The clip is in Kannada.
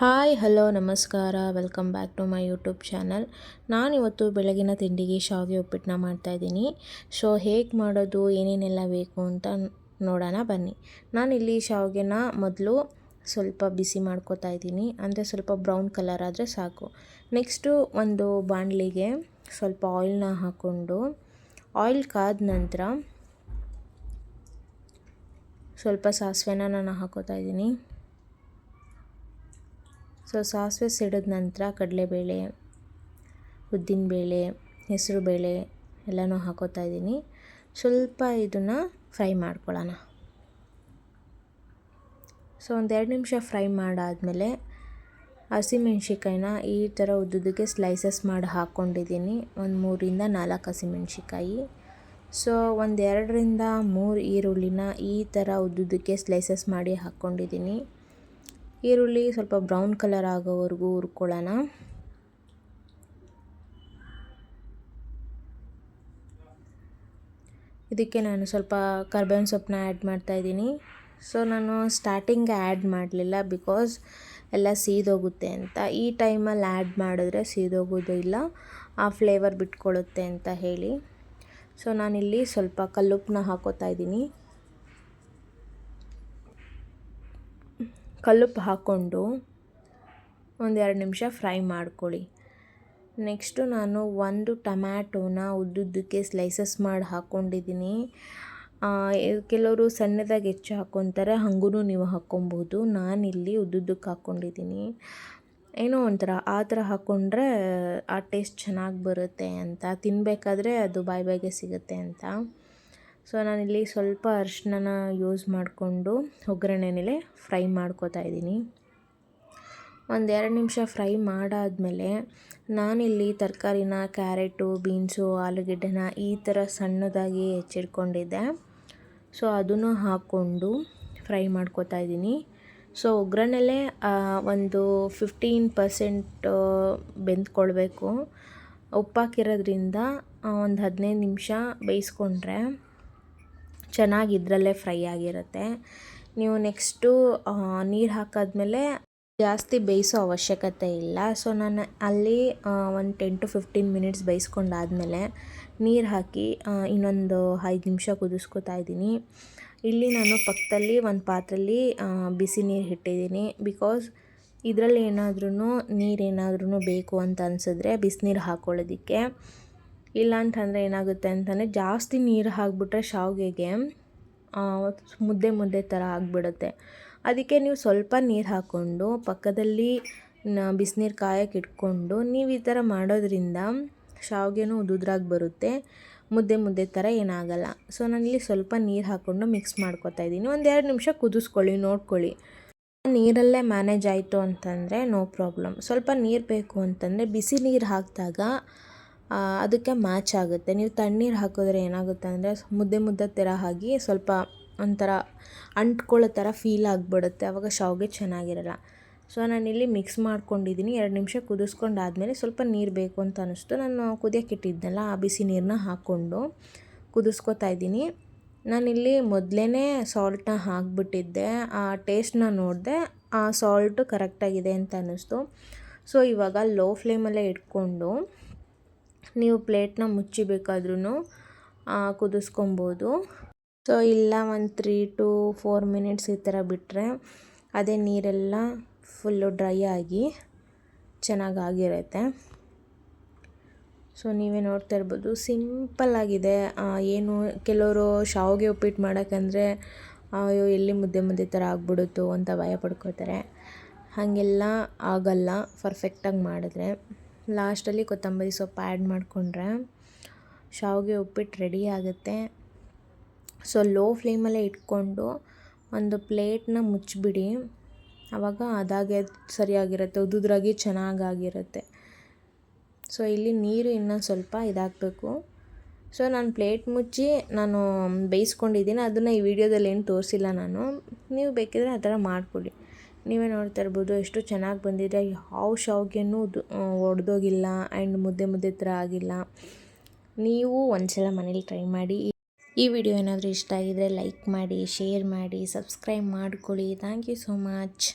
ಹಾಯ್, ಹಲೋ, ನಮಸ್ಕಾರ. Welcome back to my YouTube channel. ನಾನಿವತ್ತು ಬೆಳಗಿನ ತಿಂಡಿಗೆ ಶಾವಿಗೆ ಉಪ್ಪಿಟ್ಟನ್ನ ಮಾಡ್ತಾಯಿದ್ದೀನಿ ಸೊ, ಹೇಗೆ ಮಾಡೋದು, ಏನೇನೆಲ್ಲ ಬೇಕು ಅಂತ ನೋಡೋಣ ಬನ್ನಿ. ನಾನಿಲ್ಲಿ ಶಾವಿಗೆನ ಮೊದಲು ಸ್ವಲ್ಪ ಬಿಸಿ ಮಾಡ್ಕೋತಾ ಇದ್ದೀನಿ. ಅಂದರೆ ಸ್ವಲ್ಪ ಬ್ರೌನ್ ಕಲರ್ ಆದರೆ ಸಾಕು. ನೆಕ್ಸ್ಟು ಒಂದು ಬಾಣಲಿಗೆ ಸ್ವಲ್ಪ ಆಯಿಲ್ನ ಹಾಕ್ಕೊಂಡು ಆಯಿಲ್ ಕಾದ ನಂತರ ಸ್ವಲ್ಪ ಸಾಸಿವೆನ ನಾನು ಹಾಕೋತಾ ಇದ್ದೀನಿ. ಸೊ ಸಾಸಿವೆ ಸಿಡಿದ ನಂತರ ಕಡಲೆಬೇಳೆ ಉದ್ದಿನಬೇಳೆ ಹೆಸರುಬೇಳೆ ಎಲ್ಲನೂ ಹಾಕೋತಾ ಇದ್ದೀನಿ. ಸ್ವಲ್ಪ ಇದನ್ನು ಫ್ರೈ ಮಾಡ್ಕೊಳ್ಳೋಣ. ಸೊ ಒಂದೆರಡು ನಿಮಿಷ ಫ್ರೈ ಮಾಡಾದಮೇಲೆ ಹಸಿಮೆಣ್ಸಿಕಾಯಿನ ಈ ಥರ ಉದ್ದುದಕ್ಕೆ ಸ್ಲೈಸಸ್ ಮಾಡಿ ಹಾಕ್ಕೊಂಡಿದ್ದೀನಿ ಒಂದು ಮೂರಿಂದ ನಾಲ್ಕು ಹಸಿಮೆಣ್ಸಿಕಾಯಿ ಸೊ ಒಂದೆರಡರಿಂದ ಮೂರು ಈರುಳ್ಳಿನ ಈ ಥರ ಉದ್ದುದಕ್ಕೆ ಸ್ಲೈಸಸ್ ಮಾಡಿ ಹಾಕ್ಕೊಂಡಿದ್ದೀನಿ ಈರುಳ್ಳಿ ಸ್ವಲ್ಪ ಬ್ರೌನ್ ಕಲರ್ ಆಗೋವರೆಗೂ ಹುರ್ಕೊಳ್ಳೋಣ. ಇದಕ್ಕೆ ನಾನು ಸ್ವಲ್ಪ ಕರ್ಬೇವಿನ ಸೊಪ್ಪನ್ನ ಆ್ಯಡ್ ಮಾಡ್ತಾಯಿದ್ದೀನಿ ಸೊ, ನಾನು ಸ್ಟಾರ್ಟಿಂಗ್ ಆ್ಯಡ್ ಮಾಡಲಿಲ್ಲ ಬಿಕಾಸ್ ಎಲ್ಲ ಸೀದೋಗುತ್ತೆ ಅಂತ. ಈ ಟೈಮಲ್ಲಿ ಆ್ಯಡ್ ಮಾಡಿದ್ರೆ ಸೀದೋಗೋದು ಇಲ್ಲ, ಆ ಫ್ಲೇವರ್ ಬಿಟ್ಕೊಳ್ಳುತ್ತೆ ಅಂತ ಹೇಳಿ. ಸೊ, ನಾನಿಲ್ಲಿ ಸ್ವಲ್ಪ ಕಲ್ಲುಪ್ಪನ್ನ ಹಾಕೋತಾ ಇದ್ದೀನಿ. ಕಲ್ಲುಪ್ಪು ಹಾಕ್ಕೊಂಡು ಒಂದೆರಡು ನಿಮಿಷ ಫ್ರೈ ಮಾಡ್ಕೊಳ್ಳಿ. ನೆಕ್ಸ್ಟು ನಾನು ಒಂದು ಟಮ್ಯಾಟೋನ ಉದ್ದುದ್ದಕ್ಕೆ ಸ್ಲೈಸಸ್ ಮಾಡಿ ಹಾಕ್ಕೊಂಡಿದ್ದೀನಿ. ಕೆಲವರು ಸಣ್ಣದಾಗಿ ಹೆಚ್ಚು ಹಾಕ್ಕೊತಾರೆ ಹಾಗೂ ನೀವು ಹಾಕ್ಕೊಬೋದು. ನಾನಿಲ್ಲಿ ಉದ್ದುದ್ದಕ್ಕೆ ಹಾಕ್ಕೊಂಡಿದ್ದೀನಿ. ಏನೋ ಒಂಥರ, ಆ ಥರ ಹಾಕ್ಕೊಂಡ್ರೆ ಆ ಟೇಸ್ಟ್ ಚೆನ್ನಾಗಿ ಬರುತ್ತೆ ಅಂತ. ತಿನ್ನಬೇಕಾದ್ರೆ ಅದು ಬಾಯಿ ಬಾಯಿಗೆ ಸಿಗುತ್ತೆ ಅಂತ. ಸೊ ನಾನಿಲ್ಲಿ ಸ್ವಲ್ಪ ಅರಿಶಿನ ಯೂಸ್ ಮಾಡಿಕೊಂಡು ಒಗ್ಗರಣೆನಲ್ಲಿ ಫ್ರೈ ಮಾಡ್ಕೋತಾ ಇದ್ದೀನಿ. ಒಂದು ಎರಡು ನಿಮಿಷ ಫ್ರೈ ಮಾಡಾದಮೇಲೆ ನಾನಿಲ್ಲಿ ತರಕಾರಿನ ಕ್ಯಾರೆಟು, ಬೀನ್ಸು, ಆಲೂಗಡ್ಡೆನ ಈ ಥರ ಸಣ್ಣದಾಗಿ ಹೆಚ್ಚಿಟ್ಕೊಂಡಿದ್ದೆ. ಸೊ ಅದನ್ನು ಹಾಕ್ಕೊಂಡು ಫ್ರೈ ಮಾಡ್ಕೋತಾ ಇದ್ದೀನಿ. ಸೊ ಒಗ್ಗರಣೆಲೆ ಒಂದು ಫಿಫ್ಟೀನ್ ಪರ್ಸೆಂಟ್ ಬೆಂದ್ಕೊಳ್ಬೇಕು. ಉಪ್ಪಾಕಿರೋದ್ರಿಂದ ಒಂದು ಹದಿನೈದು ನಿಮಿಷ ಬೇಯಿಸ್ಕೊಂಡ್ರೆ ಚೆನ್ನಾಗಿ ಇದರಲ್ಲೇ ಫ್ರೈ ಆಗಿರುತ್ತೆ. ನೀವು ನೆಕ್ಸ್ಟು ನೀರು ಹಾಕಾದ್ಮೇಲೆ ಜಾಸ್ತಿ ಬೇಯಿಸೋ ಅವಶ್ಯಕತೆ ಇಲ್ಲ. ಸೊ, ನಾನು ಅಲ್ಲಿ ಒಂದು ಟೆನ್ ಟು ಫಿಫ್ಟೀನ್ ಮಿನಿಟ್ಸ್ ಬೇಯಿಸ್ಕೊಂಡಾದಮೇಲೆ ನೀರು ಹಾಕಿ ಇನ್ನೊಂದು ಐದು ನಿಮಿಷ ಕುದಿಸ್ಕೊತಾ ಇದ್ದೀನಿ. ಇಲ್ಲಿ ನಾನು ಪಕ್ಕದಲ್ಲಿ ಒಂದು ಪಾತ್ರೆಯಲ್ಲಿ ಬಿಸಿ ನೀರು ಇಟ್ಟಿದ್ದೀನಿ ಬಿಕಾಸ್ ಇದರಲ್ಲಿ ಏನಾದ್ರೂ ನೀರೇನಾದ್ರೂ ಬೇಕು ಅಂತ ಅನಿಸಿದ್ರೆ ಬಿಸಿನೀರು ಹಾಕ್ಕೊಳ್ಳೋದಕ್ಕೆ ಇಲ್ಲ ಅಂತಂದರೆ ಏನಾಗುತ್ತೆ ಅಂತಂದರೆ ಜಾಸ್ತಿ ನೀರು ಹಾಕಿಬಿಟ್ರೆ ಶಾವಿಗೆಗೆ ಮುದ್ದೆ ಮುದ್ದೆ ಥರ ಆಗಿಬಿಡುತ್ತೆ. ಅದಕ್ಕೆ ನೀವು ಸ್ವಲ್ಪ ನೀರು ಹಾಕ್ಕೊಂಡು ಪಕ್ಕದಲ್ಲಿ ಬಿಸಿನೀರು ಕಾಯಕ್ಕೆ ಇಟ್ಕೊಂಡು ನೀವು ಈ ಥರ ಮಾಡೋದ್ರಿಂದ ಶಾವಿಗೆನೂ ಉದುದ್ರಾಗಿ ಬರುತ್ತೆ, ಮುದ್ದೆ ಮುದ್ದೆ ಥರ ಏನಾಗಲ್ಲ. ಸೊ, ನಾನಿಲ್ಲಿ ಸ್ವಲ್ಪ ನೀರು ಹಾಕ್ಕೊಂಡು ಮಿಕ್ಸ್ ಮಾಡ್ಕೊತಾ ಇದ್ದೀನಿ. ಒಂದು ಎರಡು ನಿಮಿಷ ಕುದಿಸ್ಕೊಳ್ಳಿ, ನೋಡ್ಕೊಳ್ಳಿ. ನೀರಲ್ಲೇ ಮ್ಯಾನೇಜ್ ಆಯಿತು ಅಂತಂದರೆ ನೋ ಪ್ರಾಬ್ಲಮ್. ಸ್ವಲ್ಪ ನೀರು ಬೇಕು ಅಂತಂದರೆ ಬಿಸಿ ನೀರು ಹಾಕಿದಾಗ ಅದಕ್ಕೆ ಮ್ಯಾಚ್ ಆಗುತ್ತೆ. ನೀವು ತಣ್ಣೀರು ಹಾಕಿದ್ರೆ ಏನಾಗುತ್ತೆ ಅಂದರೆ ಮುದ್ದೆ ಮುದ್ದೆ ಥರ ಆಗಿ ಸ್ವಲ್ಪ ಒಂಥರ ಅಂಟ್ಕೊಳ್ಳೋ ಥರ ಫೀಲ್ ಆಗಿಬಿಡುತ್ತೆ. ಆವಾಗ ಶಾವಿಗೆ ಚೆನ್ನಾಗಿರಲ್ಲ. ಸೊ ನಾನಿಲ್ಲಿ ಮಿಕ್ಸ್ ಮಾಡ್ಕೊಂಡಿದ್ದೀನಿ ಎರಡು ನಿಮಿಷ ಕುದಿಸ್ಕೊಂಡಾದ್ಮೇಲೆ ಸ್ವಲ್ಪ ನೀರು ಬೇಕು ಅಂತ ಅನ್ನಿಸ್ತು ನಾನು ಕುದಿಯೋಕೆ ಇಟ್ಟಿದ್ನಲ್ಲ, ಆ ಬಿಸಿ ನೀರನ್ನ ಹಾಕ್ಕೊಂಡು ಕುದಿಸ್ಕೊತಾ ಇದ್ದೀನಿ. ನಾನಿಲ್ಲಿ ಮೊದಲೇ ಸಾಲ್ಟನ್ನ ಹಾಕ್ಬಿಟ್ಟಿದ್ದೆ. ಆ ಟೇಸ್ಟ್ನ ನೋಡಿದೆ, ಆ ಸಾಲ್ಟು ಕರೆಕ್ಟಾಗಿದೆ ಅಂತ ಅನ್ನಿಸ್ತು ಸೊ ಇವಾಗ ಲೋ ಫ್ಲೇಮಲ್ಲೇ ಇಟ್ಕೊಂಡು ನೀವು ಪ್ಲೇಟ್ನ ಮುಚ್ಚಿ ಬೇಕಾದ್ರೂ ಕುದಿಸ್ಕೊಬೋದು. ಸೊ ಇಲ್ಲ, ಒಂದು ತ್ರೀ ಟು ಫೋರ್ ಮಿನಿಟ್ಸ್ ಈ ಥರ ಬಿಟ್ಟರೆ ಅದೇ ನೀರೆಲ್ಲ ಫುಲ್ಲು ಡ್ರೈ ಆಗಿ ಚೆನ್ನಾಗಾಗಿರುತ್ತೆ. ಸೊ ನೀವೇ ನೋಡ್ತಾ ಇರ್ಬೋದು. ಸಿಂಪಲ್ಲಾಗಿದೆ ಏನು, ಕೆಲವರು ಶಾವಿಗೆ ಉಪ್ಪಿಟ್ಟು ಮಾಡೋಕ್ಕಂದರೆ, ಅಯ್ಯೋ, ಎಲ್ಲಿ ಮುದ್ದೆ ಮುದ್ದೆ ಥರ ಆಗ್ಬಿಡುತ್ತೋ ಅಂತ ಭಯ ಪಡ್ಕೋತಾರೆ ಹಾಗೆಲ್ಲ ಆಗಲ್ಲ. ಪರ್ಫೆಕ್ಟಾಗಿ ಮಾಡಿದ್ರೆ. ಲಾಸ್ಟಲ್ಲಿ ಕೊತ್ತಂಬರಿ ಸೊಪ್ಪು ಆ್ಯಡ್ ಮಾಡಿಕೊಂಡ್ರೆ ಶಾವಿಗೆ ಉಪ್ಪಿಟ್ಟು ರೆಡಿ ಆಗುತ್ತೆ. ಸೊ, ಲೋ ಫ್ಲೇಮಲ್ಲೇ ಇಟ್ಕೊಂಡು ಒಂದು ಪ್ಲೇಟ್ನ ಮುಚ್ಚಿಬಿಡಿ. ಆವಾಗ ಅದಾಗೆ ಸರಿಯಾಗಿರುತ್ತೆ, ಉದುದ್ರಾಗಿ ಚೆನ್ನಾಗಾಗಿರುತ್ತೆ. ಸೊ, ಇಲ್ಲಿ ನೀರು ಇನ್ನೊಂದು ಸ್ವಲ್ಪ ಇದಾಗಬೇಕು. ಸೊ, ನಾನು ಪ್ಲೇಟ್ ಮುಚ್ಚಿ ನಾನು ಬೇಯಿಸ್ಕೊಂಡಿದ್ದೀನಿ. ಅದನ್ನು ಈ ವಿಡಿಯೋದಲ್ಲಿ ಏನು ತೋರಿಸಿಲ್ಲ ನಾನು. ನೀವು ಬೇಕಿದ್ರೆ ಆ ಥರ ಮಾಡಿಕೊಡಿ. ನೀವೇ ನೋಡ್ತಾ ಇರ್ಬೋದು, ಎಷ್ಟು ಚೆನ್ನಾಗಿ ಬಂದಿದೆ. ಯಾವ ಶಾವ್ಗೆನೂ ಒಡೆದೋಗಿಲ್ಲ ಆ್ಯಂಡ್ ಮುದ್ದೆ ಮುದ್ದೆ ಥರ ಆಗಿಲ್ಲ. ನೀವು ಒಂದ್ಸಲ ಮನೇಲಿ ಟ್ರೈ ಮಾಡಿ. ಈ ವಿಡಿಯೋ ಏನಾದರೂ ಇಷ್ಟ ಆಗಿದರೆ ಲೈಕ್ ಮಾಡಿ, ಶೇರ್ ಮಾಡಿ, ಸಬ್ಸ್ಕ್ರೈಬ್ ಮಾಡ್ಕೊಳ್ಳಿ. Thank you so much.